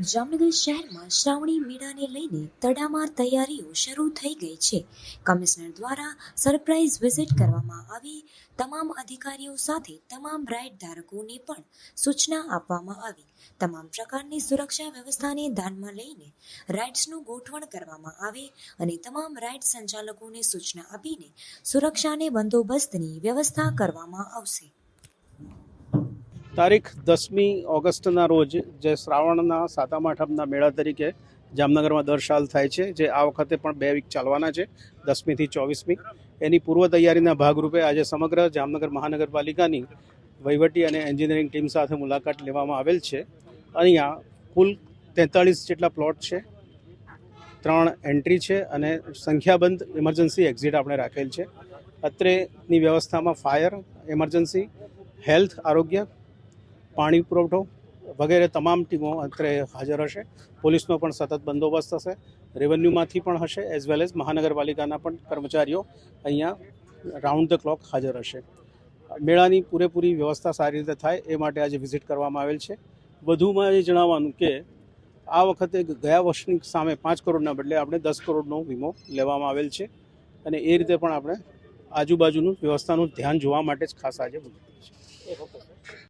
જામનગર શહેરમાં શ્રાવણી મેળાને લઈને તડામાર તૈયારીઓ શરૂ થઈ ગઈ છે. કમિશનર દ્વારા સરપ્રાઇઝ વિઝિટ કરવામાં આવી. તમામ અધિકારીઓ સાથે તમામ રાઇડ ધારકોને પણ સૂચના આપવામાં આવી. તમામ પ્રકારની સુરક્ષા વ્યવસ્થાને ધ્યાનમાં લઈને રાઇડ્સનું ગોઠવણ કરવામાં આવે અને તમામ રાઇડ સંચાલકોને સૂચના આપીને સુરક્ષાને બંદોબસ્તની વ્યવસ્થા કરવામાં આવશે. તારીખ દસમી ઓગસ્ટના રોજ જે શ્રાવણના સાતમ આઠમના મેળા તરીકે જામનગરમાં દર સાલ થાય છે, જે આ વખતે પણ બે વીક ચાલવાના છે, દસમીથી ચોવીસમી. એની પૂર્વ તૈયારીના ભાગરૂપે આજે સમગ્ર જામનગર મહાનગરપાલિકાની વહીવટી અને એન્જિનિયરિંગ ટીમ સાથે મુલાકાત લેવામાં આવેલ છે. અહીંયા કુલ તેતાળીસ જેટલા પ્લોટ છે, ત્રણ એન્ટ્રી છે અને સંખ્યાબંધ ઇમરજન્સી એક્ઝિટ આપણે રાખેલ છે. અત્રેની વ્યવસ્થામાં ફાયર ઇમરજન્સી હેલ્થ આરોગ્ય પાણી પુરવઠો વગેરે તમામ ટીમો અત્રે હાજર હશે. પોલીસનો પણ સતત બંદોબસ્ત હશે. રેવન્યુમાંથી પણ હશે એઝ વેલ એઝ મહાનગરપાલિકાના પણ કર્મચારીઓ અહીંયા રાઉન્ડ ધ ક્લોક હાજર હશે. મેળાની પૂરેપૂરી વ્યવસ્થા સારી રીતે થાય એ માટે આજે વિઝિટ કરવામાં આવેલ છે. વધુમાં એ જણાવવાનું કે આ વખતે ગયા વર્ષની સામે પાંચ કરોડના બદલે આપણે દસ કરોડનો વીમો લેવામાં આવેલ છે અને એ રીતે પણ આપણે આજુબાજુનું વ્યવસ્થાનું ધ્યાન જોવા માટે જ ખાસ આજે છે.